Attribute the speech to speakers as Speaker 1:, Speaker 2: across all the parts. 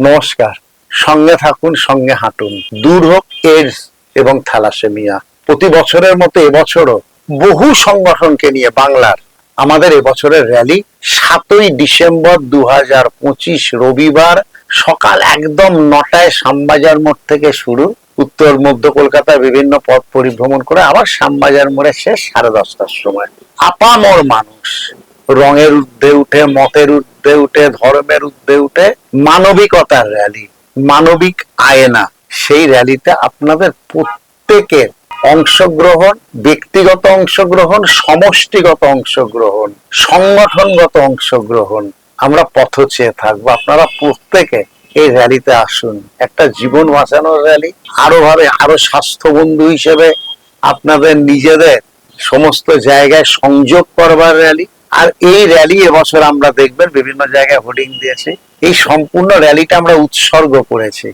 Speaker 1: নমস্কার। সঙ্গে থাকুন, সঙ্গে হাঁটুন। দূর হোক এইডস এবং থ্যালাসেমিয়া প্রতি বছরের মতো এবছরও বহু সংগঠনকে নিয়ে বাংলার আমাদের এবছরের র্যালি সাতই ডিসেম্বর দু হাজার পঁচিশ রবিবার সকাল একদম নটায় শ্যামবাজার মোড় থেকে শুরু। উত্তর, মধ্য কলকাতার বিভিন্ন পথ পরিভ্রমণ করে আবার শ্যামবাজার মোড়ে শেষ সাড়ে দশটার সময়। আপামর মানুষ। রঙের ঊর্ধ্বে উঠে, মতের ঊর্ধ্বে উঠে, ধর্মের ঊর্ধ্বে উঠে, মানবিকতার র্যালি মানবিক আয়না, সেই র্যালিতে আপনাদের প্রত্যেকের অংশগ্রহণ, ব্যক্তিগত অংশগ্রহণ, সমষ্টিগত অংশগ্রহণ, সংগঠনগত অংশগ্রহণ, আমরা পথ চেয়ে থাকব। আপনারা প্রত্যেকে এই র্যালিতে আসুন। একটা জীবন বাঁচানোর র্যালি আরও ভাবে, আরও স্বাস্থ্য বন্ধু হিসেবে আপনাদের নিজেদের সমস্ত জায়গায় সংযোগ করবার র্যালি আর এই র্যালি এবছর আমরা দেখবেন বিভিন্ন জায়গায় হোর্ডিং দিয়েছে। এই সম্পূর্ণ র্যালিটা আমরা উৎসর্গ করেছি।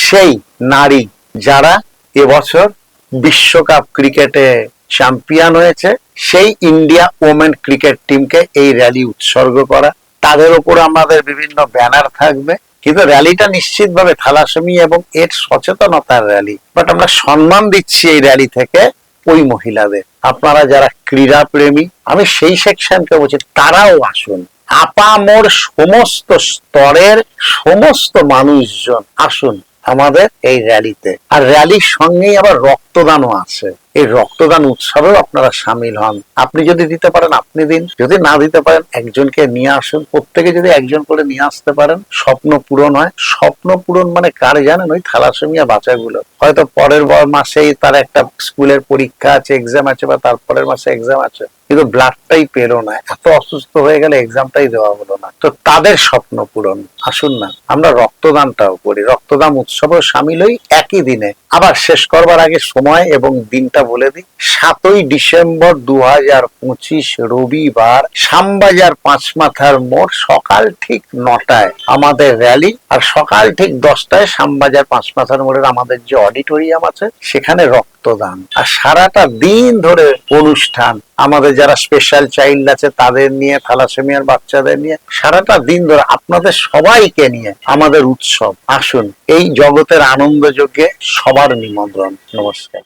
Speaker 1: সেই নারী যারা এবছর বিশ্বকাপ ক্রিকেটে চ্যাম্পিয়ন হয়েছে, সেই ইন্ডিয়া ওমেন ক্রিকেট টিমকে এই র্যালি উৎসর্গ করা। তাদের উপর আমাদের বিভিন্ন ব্যানার থাকবে। কিন্তু র্যালিটা নিশ্চিতভাবে থ্যালাসেমি এবং এর সচেতনতার র্যালি বাট আমরা সম্মান দিচ্ছি এই র্যালি থেকে ওই মহিলাদের। আপনারা যারা ক্রীড়া প্রেমী আমি সেই সেকশনকে বলছি, তারাও আসুন। আপামোর সমস্ত স্তরের সমস্ত মানুষজন আসুন আমাদের এই র্যালিতে আর র্যালির সঙ্গেই আবার রক্তদানও আছে। এই রক্তদান উৎসবেও আপনারা সামিল হন। আপনি যদি দিতে পারেন, আপনি দিন। যদি না দিতে পারেন, একজনকে নিয়ে আসুন। প্রত্যেকে যদি একজন করে নিয়ে আসতে পারেন, স্বপ্ন পূরণ হয়। স্বপ্ন পূরণ মানে কার জানেন? ওই থ্যালাসেমিয়া বাচ্চাগুলো। হয়তো পরের মাসেই তার একটা স্কুলের পরীক্ষা আছে এক্সাম আছে বা তার পরের মাসে এক্সাম আছে। কিন্তু ব্লাডটাই পেল না। এত অসুস্থ হয়ে গেলে এক্সামটাই দেওয়া হলো না। তো তাদের স্বপ্ন পূরণ। আসুন না, আমরা রক্তদানটাও করি। রক্তদান উৎসবেও সামিল হই একই দিনে। আবার শেষ করবার আগে সময় এবং দিনটা বলে দিই। সাতই ডিসেম্বর দু হাজার পঁচিশ রবিবার শামবাজার পাঁচ মাথার মোড় সকাল ঠিক নটায় আমাদের র্যালি আর সকাল ঠিক দশটায় সামবাজার পাঁচ মাথার মোড়ের আমাদের যে অডিটোরিয়াম আছে, সেখানে রক্তদান। আর সারাটা দিন ধরে অনুষ্ঠান। আমাদের যারা স্পেশাল চাইল্ড আছে, তাদের নিয়ে, থ্যালাসেমিয়ার বাচ্চাদের নিয়ে, সারাটা দিন ধরে আপনাদের সবাইকে নিয়ে আমাদের উৎসব। আসুন, এই জগতের আনন্দ যজ্ঞে সবার নিমন্ত্রণ। নমস্কার।